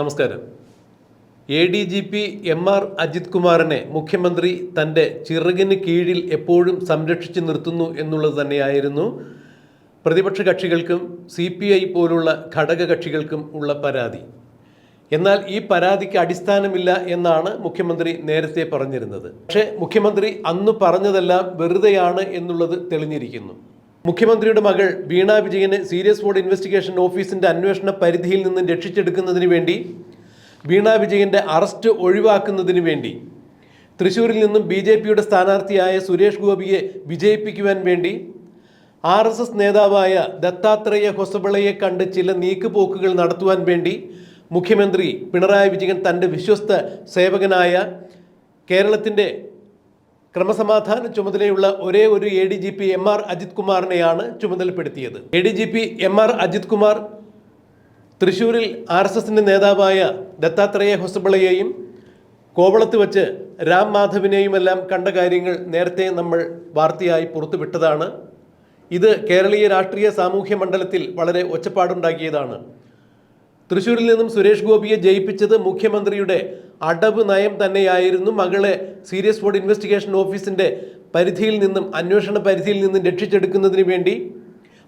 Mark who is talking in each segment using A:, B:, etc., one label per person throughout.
A: നമസ്കാരം. A D G P M R Ajith കുമാറിനെ മുഖ്യമന്ത്രി തന്റെ ചിറകിന് കീഴിൽ എപ്പോഴും സംരക്ഷിച്ചു നിർത്തുന്നു എന്നുള്ളത് തന്നെയായിരുന്നു പ്രതിപക്ഷ കക്ഷികൾക്കും സി പി ഐ പോലുള്ള ഘടക കക്ഷികൾക്കും ഉള്ള പരാതി. എന്നാൽ ഈ പരാതിക്ക് അടിസ്ഥാനമില്ല എന്നാണ് മുഖ്യമന്ത്രി നേരത്തെ പറഞ്ഞിരുന്നത്. പക്ഷേ മുഖ്യമന്ത്രി അന്ന് പറഞ്ഞതെല്ലാം വെറുതെയാണ് എന്നുള്ളത് തെളിഞ്ഞിരിക്കുന്നു. മുഖ്യമന്ത്രിയുടെ മകൾ വീണ വിജയനെ സീരിയസ് ഫോർഡ് ഇൻവെസ്റ്റിഗേഷൻ ഓഫീസിന്റെ അന്വേഷണ പരിധിയിൽ നിന്ന് രക്ഷിച്ചെടുക്കുന്നതിന് വേണ്ടി വീണ വിജയന്റെ അറസ്റ്റ് ഒഴിവാക്കുന്നതിന് വേണ്ടി തൃശൂരിൽ നിന്നും ബി ജെ പിയുടെ സ്ഥാനാർത്ഥിയായ സുരേഷ് ഗോപിയെ വിജയിപ്പിക്കുവാൻ വേണ്ടി ആർ എസ് എസ് നേതാവായ ദത്താത്രേയ ഹൊസബിളയെ കണ്ട് ചില നീക്കുപോക്കുകൾ നടത്തുവാൻ വേണ്ടി മുഖ്യമന്ത്രി പിണറായി വിജയൻ തന്റെ വിശ്വസ്ത സേവകനായ കേരളത്തിന്റെ ക്രമസമാധാന ചുമതലയുള്ള ഒരേ ഒരു A D G P M R Ajith കുമാറിനെയാണ് ചുമതലപ്പെടുത്തിയത്. A D G P M R Ajith Kumar തൃശൂരിൽ ആർ എസ് എസിന്റെ നേതാവായ ദത്താത്രേയ ഹൊസബിളയെയും കോവളത്ത് വച്ച് രാം മാധവിനെയുമെല്ലാം കണ്ട കാര്യങ്ങൾ നേരത്തെ നമ്മൾ വാർത്തയായി പുറത്തുവിട്ടതാണ്. ഇത് കേരളീയ രാഷ്ട്രീയ സാമൂഹ്യ മണ്ഡലത്തിൽ വളരെ ഒച്ചപ്പാടുണ്ടാക്കിയതാണ്. തൃശൂരിൽ നിന്നും സുരേഷ് ഗോപിയെ ജയിപ്പിച്ചത് മുഖ്യമന്ത്രിയുടെ അടവ് നയം തന്നെയായിരുന്നു മകളെ സീരിയസ് ബോർഡ് ഇൻവെസ്റ്റിഗേഷൻ ഓഫീസിന്റെ പരിധിയിൽ നിന്നും അന്വേഷണ പരിധിയിൽ നിന്നും രക്ഷിച്ചെടുക്കുന്നതിന് വേണ്ടി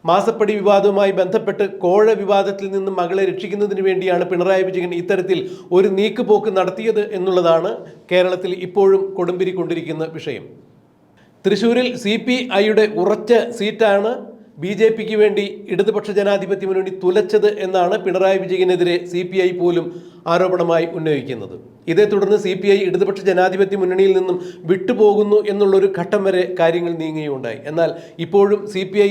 A: മാസപ്പടി വിവാദവുമായി ബന്ധപ്പെട്ട് കോഴ വിവാദത്തിൽ നിന്നും മകളെ രക്ഷിക്കുന്നതിന് വേണ്ടിയാണ് പിണറായി വിജയൻ ഇത്തരത്തിൽ ഒരു നീക്കുപോക്ക് നടത്തിയത് എന്നുള്ളതാണ് കേരളത്തിൽ ഇപ്പോഴും കൊടുമ്പിരിക്കൊണ്ടിരിക്കുന്ന വിഷയം. തൃശൂരിൽ സി പി ഐയുടെ ഉറച്ച സീറ്റാണ് ബി ജെ പിക്ക് വേണ്ടി ഇടതുപക്ഷ ജനാധിപത്യ മുന്നണി തുലച്ചത് എന്നാണ് പിണറായി വിജയനെതിരെ സി പി ഐ പോലും ആരോപണമായി ഉന്നയിക്കുന്നത്. ഇതേ തുടർന്ന് സി പി ഐ ഇടതുപക്ഷ ജനാധിപത്യ മുന്നണിയിൽ നിന്നും വിട്ടുപോകുന്നു എന്നുള്ളൊരു ഘട്ടം വരെ കാര്യങ്ങൾ നീങ്ങുകയുണ്ടായി. എന്നാൽ ഇപ്പോഴും സി പി ഐ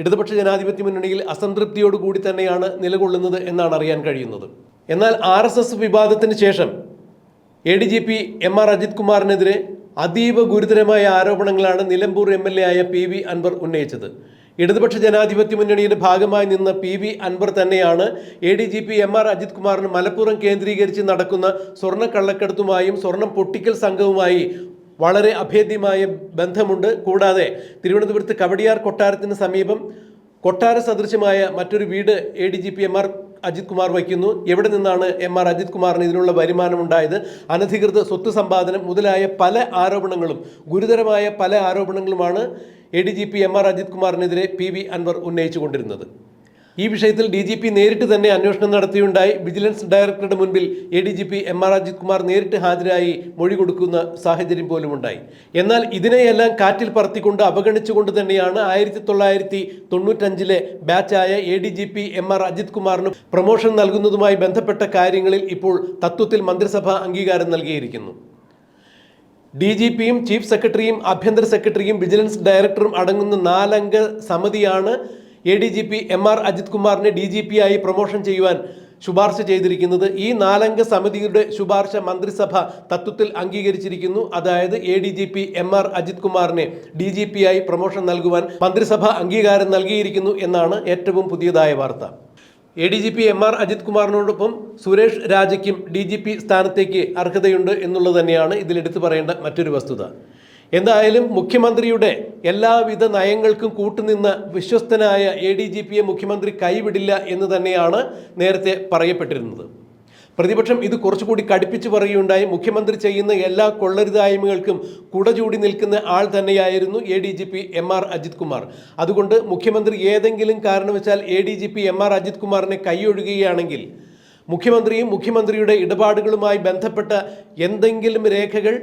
A: ഇടതുപക്ഷ ജനാധിപത്യ മുന്നണിയിൽ അസംതൃപ്തിയോടുകൂടി തന്നെയാണ് നിലകൊള്ളുന്നത് എന്നാണ് അറിയാൻ കഴിയുന്നത്. എന്നാൽ ആർ എസ് എസ് വിവാദത്തിന് ശേഷം A D G P M R Ajith കുമാറിനെതിരെ അതീവ ഗുരുതരമായ ആരോപണങ്ങളാണ് നിലമ്പൂർ എം എൽ എ ആയ പി വി അൻവർ ഉന്നയിച്ചത്. ഇടതുപക്ഷ ജനാധിപത്യ മുന്നണിയുടെ ഭാഗമായി നിന്ന പി വി അൻവർ തന്നെയാണ് A D G P M R Ajith കുമാറിന് മലപ്പുറം കേന്ദ്രീകരിച്ച് നടക്കുന്ന സ്വർണ കള്ളക്കടത്തുമായും സ്വർണം പൊട്ടിക്കൽ സംഘവുമായി വളരെ അഭേദ്യമായ ബന്ധമുണ്ട്. കൂടാതെ തിരുവനന്തപുരത്ത് കവടിയാർ കൊട്ടാരത്തിന് സമീപം കൊട്ടാര സദൃശമായ മറ്റൊരു വീട് A D G P M R Ajith Kumar വയ്ക്കുന്നു. എവിടെ നിന്നാണ് എം ആർ അജിത് കുമാറിന് ഇതിനുള്ള വരുമാനം ഉണ്ടായത് അനധികൃത സ്വത്ത് സമ്പാദനം മുതലായ പല ആരോപണങ്ങളും ഗുരുതരമായ പല ആരോപണങ്ങളുമാണ് A D G P M R Ajith കുമാറിനെതിരെ P V Anvar ഉന്നയിച്ചുകൊണ്ടിരുന്നത്. ഈ വിഷയത്തിൽ ഡി ജി പി നേരിട്ട് തന്നെ അന്വേഷണം നടത്തിയുണ്ടായി. വിജിലൻസ് ഡയറക്ടറുടെ മുൻപിൽ A D G P M R Ajith Kumar നേരിട്ട് ഹാജരായി മൊഴി കൊടുക്കുന്ന സാഹചര്യം പോലും ഉണ്ടായി എന്നാൽ ഇതിനെയെല്ലാം കാറ്റിൽ പറത്തിക്കൊണ്ട് അവഗണിച്ചുകൊണ്ട് തന്നെയാണ് ആയിരത്തി തൊള്ളായിരത്തി തൊണ്ണൂറ്റഞ്ചിലെ ബാച്ചായ A D G P M R Ajith കുമാറിന് പ്രൊമോഷൻ നൽകുന്നതുമായി ബന്ധപ്പെട്ട കാര്യങ്ങളിൽ ഇപ്പോൾ തത്വത്തിൽ മന്ത്രിസഭ അംഗീകാരം നൽകിയിരിക്കുന്നു. ഡി ജി പിയും ചീഫ് സെക്രട്ടറിയും ആഭ്യന്തര സെക്രട്ടറിയും വിജിലൻസ് ഡയറക്ടറും അടങ്ങുന്ന നാലംഗ സമിതിയാണ് A D G P M R Ajith കുമാറിനെ ഡി ജി പി ആയി പ്രൊമോഷൻ ചെയ്യുവാൻ ശുപാർശ ചെയ്തിരിക്കുന്നത്. ഈ നാലംഗ സമിതിയുടെ ശുപാർശ മന്ത്രിസഭ തത്വത്തിൽ അംഗീകരിച്ചിരിക്കുന്നു. അതായത് A D G P M R Ajith കുമാറിനെ ഡി ജി പി ആയി പ്രൊമോഷൻ നൽകുവാൻ മന്ത്രിസഭ അംഗീകാരം നൽകിയിരിക്കുന്നു എന്നാണ് ഏറ്റവും പുതിയതായ വാർത്ത. A D G P M R Ajith കുമാറിനോടൊപ്പം Suresh രാജയ്ക്കും ഡി ജി പി സ്ഥാനത്തേക്ക് അർഹതയുണ്ട് എന്നുള്ളത് തന്നെയാണ് ഇതിൽ എടുത്തു പറയേണ്ട മറ്റൊരു വസ്തുത. എന്തായാലും മുഖ്യമന്ത്രിയുടെ എല്ലാവിധ നയങ്ങൾക്കും കൂട്ടുനിന്ന് വിശ്വസ്തനായ എ ഡി ജി പിയെ മുഖ്യമന്ത്രി കൈവിടില്ല എന്ന് തന്നെയാണ് നേരത്തെ പറയപ്പെട്ടിരുന്നത്. പ്രതിപക്ഷം ഇത് കുറച്ചുകൂടി കടുപ്പിച്ച് പറയുകയുണ്ടായി. മുഖ്യമന്ത്രി ചെയ്യുന്ന എല്ലാ കൊള്ളരുതായ്മകൾക്കും കുടചൂടി നിൽക്കുന്ന ആൾ തന്നെയായിരുന്നു A D G P M R Ajith Kumar. അതുകൊണ്ട് മുഖ്യമന്ത്രി ഏതെങ്കിലും കാരണവശാൽ A D G P M R Ajith കുമാറിനെ കൈയൊഴുകുകയാണെങ്കിൽ മുഖ്യമന്ത്രിയും മുഖ്യമന്ത്രിയുടെ ഇടപാടുകളുമായി ബന്ധപ്പെട്ട എന്തെങ്കിലും രേഖകൾ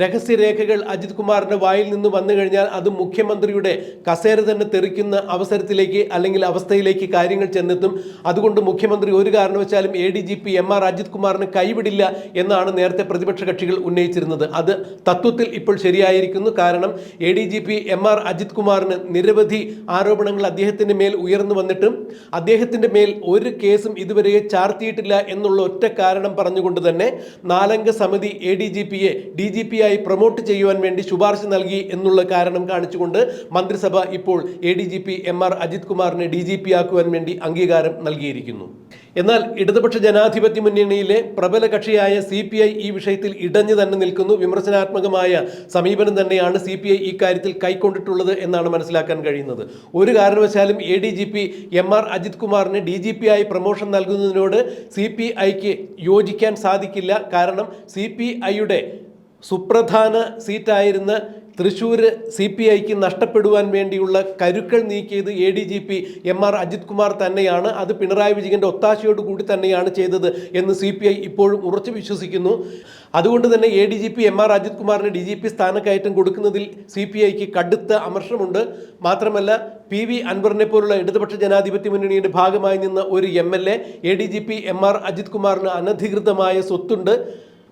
A: രഹസ്യരേഖകൾ അജിത് കുമാറിന്റെ വായിൽ നിന്ന് വന്നു കഴിഞ്ഞാൽ അത് മുഖ്യമന്ത്രിയുടെ കസേര തന്നെ തെറിക്കുന്ന അവസരത്തിലേക്ക് അല്ലെങ്കിൽ അവസ്ഥയിലേക്ക് കാര്യങ്ങൾ ചെന്നെത്തും. അതുകൊണ്ട് മുഖ്യമന്ത്രി ഒരു കാരണവശാലും A D G P M R Ajith കുമാറിന് കൈവിടില്ല എന്നാണ് നേരത്തെ പ്രതിപക്ഷ കക്ഷികൾ ഉന്നയിച്ചിരുന്നത്. അത് തത്വത്തിൽ ഇപ്പോൾ ശരിയായിരിക്കുന്നു. കാരണം A D G P M R Ajith കുമാറിന് നിരവധി ആരോപണങ്ങൾ അദ്ദേഹത്തിന്റെ മേൽ ഉയർന്നു വന്നിട്ടും അദ്ദേഹത്തിന്റെ മേൽ ഒരു കേസും ഇതുവരെ ചാർത്തിയിട്ടില്ല എന്നുള്ള ഒറ്റ കാരണം പറഞ്ഞുകൊണ്ട് തന്നെ നാലംഗ സമിതി എ ഡി ജി പിയെ ഡി ജി പി ആയി പ്രൊമോട്ട് ചെയ്യുവാൻ വേണ്ടി ശുപാർശ നൽകി എന്നുള്ള കാരണം കാണിച്ചുകൊണ്ട് മന്ത്രിസഭ ഇപ്പോൾ A D G P M R Ajith കുമാറിനെ ഡി ജി പി ആക്കുവാൻ വേണ്ടി അംഗീകാരം നൽകിയിരിക്കുന്നു. എന്നാൽ ഇടതുപക്ഷ ജനാധിപത്യ മുന്നണിയിലെ പ്രബല കക്ഷിയായ സി പി ഐ ഈ വിഷയത്തിൽ ഇടഞ്ഞു തന്നെ നിൽക്കുന്നു. വിമർശനാത്മകമായ സമീപനം തന്നെയാണ് സി പി ഐ ഇക്കാര്യത്തിൽ കൈക്കൊണ്ടിട്ടുള്ളത് എന്നാണ് മനസ്സിലാക്കാൻ കഴിയുന്നത്. ഒരു കാരണവശാലും A D G P M R Ajith കുമാറിന് ഡി ജി പി ആയി പ്രൊമോഷൻ നൽകുന്നതിനോട് സി പി ഐക്ക് യോജിക്കാൻ സാധിക്കില്ല. കാരണം സി പി ഐയുടെ സുപ്രധാന സീറ്റായിരുന്ന തൃശ്ശൂർ സി പി ഐക്ക് നഷ്ടപ്പെടുവാൻ വേണ്ടിയുള്ള കരുക്കൾ നീക്കിയത് A D G P M R Ajith Kumar തന്നെയാണ്. അത് പിണറായി വിജയന്റെ ഒത്താശയോട് കൂടി തന്നെയാണ് ചെയ്തത് എന്ന് സി പി ഐ ഇപ്പോഴും ഉറച്ചു വിശ്വസിക്കുന്നു. അതുകൊണ്ട് തന്നെ A D G P M R Ajith കുമാറിന് ഡി ജി പി സ്ഥാനക്കയറ്റം കൊടുക്കുന്നതിൽ സി പി ഐക്ക് കടുത്ത അമർഷമുണ്ട്. മാത്രമല്ല പി വി അൻവറിനെ പോലുള്ള ഇടതുപക്ഷ ജനാധിപത്യ മുന്നണിയുടെ ഭാഗമായി നിന്ന ഒരു M L A A D G P M R Ajith കുമാറിന് അനധികൃതമായ സ്വത്തുണ്ട്.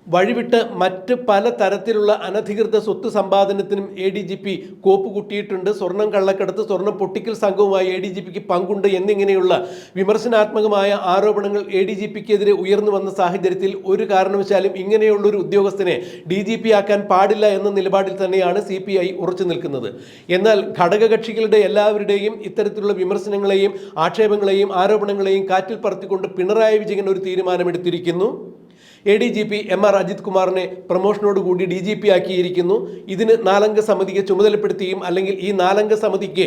A: വഴിവിട്ട് മറ്റ് പല തരത്തിലുള്ള അനധികൃത സ്വത്ത് സമ്പാദനത്തിനും എ ഡി ജി പി കോപ്പ് കുട്ടിയിട്ടുണ്ട്. സ്വർണം കള്ളക്കടത്ത് സ്വർണം പൊട്ടിക്കൽ സംഘവുമായി എ ഡി ജി പിക്ക് പങ്കുണ്ട് എന്നിങ്ങനെയുള്ള വിമർശനാത്മകമായ ആരോപണങ്ങൾ എ ഡി ജി പിക്കെതിരെ ഉയർന്നു വന്ന സാഹചര്യത്തിൽ ഒരു കാരണവശാലും ഇങ്ങനെയുള്ള ഒരു ഉദ്യോഗസ്ഥനെ ഡി ജി പി ആക്കാൻ പാടില്ല എന്ന നിലപാടിൽ തന്നെയാണ് സി പി ഐ ഉറച്ചു നിൽക്കുന്നത്. എന്നാൽ ഘടകകക്ഷികളുടെ എല്ലാവരുടെയും ഇത്തരത്തിലുള്ള വിമർശനങ്ങളെയും ആക്ഷേപങ്ങളെയും ആരോപണങ്ങളെയും കാറ്റിൽ പറത്തിക്കൊണ്ട് പിണറായി വിജയൻ ഒരു തീരുമാനമെടുത്തിരിക്കുന്നു. A D G P M R Ajith കുമാറിനെ പ്രൊമോഷനോട് കൂടി ഡി ജി പി ആക്കിയിരിക്കുന്നു. ഇതിന് നാലംഗ സമിതിയെ ചുമതലപ്പെടുത്തുകയും അല്ലെങ്കിൽ ഈ നാലംഗ സമിതിക്ക്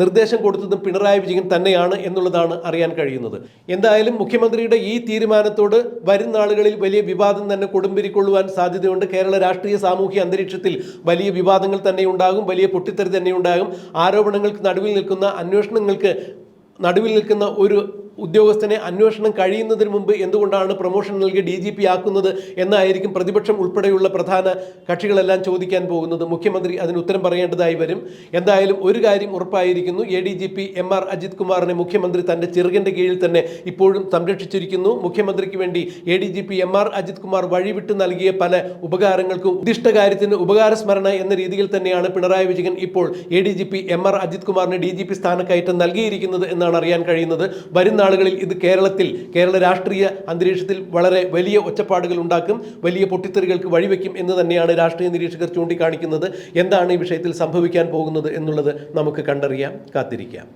A: നിർദ്ദേശം കൊടുത്തതും പിണറായി വിജയൻ തന്നെയാണ് എന്നുള്ളതാണ് അറിയാൻ കഴിയുന്നത്. എന്തായാലും മുഖ്യമന്ത്രിയുടെ ഈ തീരുമാനത്തോട് വരും നാളുകളിൽ വലിയ വിവാദം തന്നെ കൊടുമ്പിരിക്കൊള്ളുവാൻ സാധ്യതയുണ്ട്. കേരള രാഷ്ട്രീയ സാമൂഹ്യ അന്തരീക്ഷത്തിൽ വലിയ വിവാദങ്ങൾ തന്നെ ഉണ്ടാകും വലിയ പൊട്ടിത്തെറി തന്നെ ഉണ്ടാകും. ആരോപണങ്ങൾക്ക് നടുവിൽ നിൽക്കുന്ന അന്വേഷണങ്ങൾക്ക് നടുവിൽ നിൽക്കുന്ന ഒരു ഉദ്യോഗസ്ഥനെ അന്വേഷണം കഴിയുന്നതിന് മുമ്പ് എന്തുകൊണ്ടാണ് പ്രൊമോഷൻ നൽകി ഡി ജി പി ആക്കുന്നത് എന്നായിരിക്കും പ്രതിപക്ഷം ഉൾപ്പെടെയുള്ള പ്രധാന കക്ഷികളെല്ലാം ചോദിക്കാൻ പോകുന്നത്. മുഖ്യമന്ത്രി അതിന് ഉത്തരം പറയേണ്ടതായി വരും. എന്തായാലും ഒരു കാര്യം ഉറപ്പായിരിക്കുന്നു. A D G P M R Ajith കുമാറിനെ മുഖ്യമന്ത്രി തന്റെ ചെറുകിന്റെ കീഴിൽ തന്നെ ഇപ്പോഴും സംരക്ഷിച്ചിരിക്കുന്നു. മുഖ്യമന്ത്രിക്ക് വേണ്ടി A D G P M R Ajith Kumar വഴിവിട്ട് നൽകിയ പല ഉപകാരങ്ങൾക്കും ഉദ്ദിഷ്ട കാര്യത്തിന് ഉപകാരസ്മരണ എന്ന രീതിയിൽ തന്നെയാണ് പിണറായി വിജയൻ ഇപ്പോൾ A D G P M R Ajith കുമാറിന് ഡി ജി പി സ്ഥാനക്കയറ്റം നൽകിയിരിക്കുന്നത് എന്നാണ് അറിയാൻ കഴിയുന്നത്. വരുന്ന നാളുകളിൽ ഇത് കേരളത്തിൽ കേരള രാഷ്ട്രീയ അന്തരീക്ഷത്തിൽ വളരെ വലിയ ഒച്ചപ്പാടുകൾ ഉണ്ടാക്കും വലിയ പൊട്ടിത്തെറികൾക്ക് വഴിവെക്കും എന്ന് തന്നെയാണ് രാഷ്ട്രീയ നിരീക്ഷകർ ചൂണ്ടിക്കാണിക്കുന്നത്. എന്താണ് ഈ വിഷയത്തിൽ സംഭവിക്കാൻ പോകുന്നത് എന്നുള്ളത് നമുക്ക് കണ്ടറിയാം കാത്തിരിക്കാം.